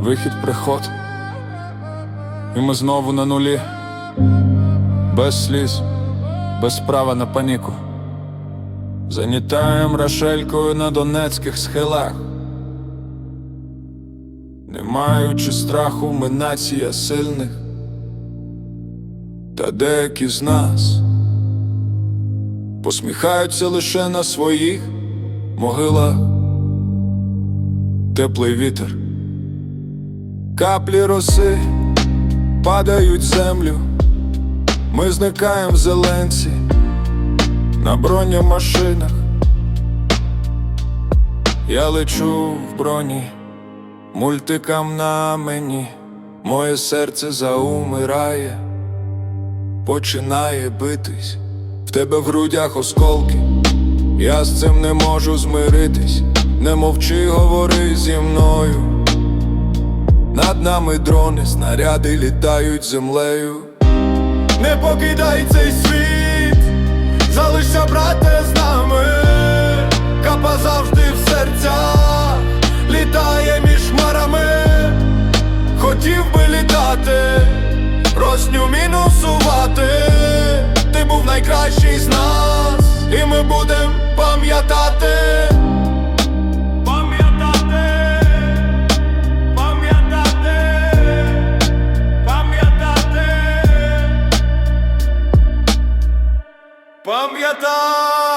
вихід приход. І ми знову на нулі, без сліз, без права на паніку. Занітаєм рошелькою на донецьких схилах. Не маючи страху, ми нація сильних, та деякі з нас посміхаються лише на своїх могилах. Теплий вітер, каплі роси падають в землю, ми зникаємо в зеленці на бронемашинах. Я лечу в броні, мультикам на мені, моє серце заумирає, починає битись, в тебе в грудях осколки, я з цим не можу змиритись, не мовчи, говори зі мною. Над нами дрони, снаряди літають землею. Не покидай цей світ, залишся, брате, з нами. Капа завжди в серцях, літає між хмарами. Хотів би літати, росню мінусувати. Ти був найкращий з нас, і ми будем пам'ятати. Colômbia.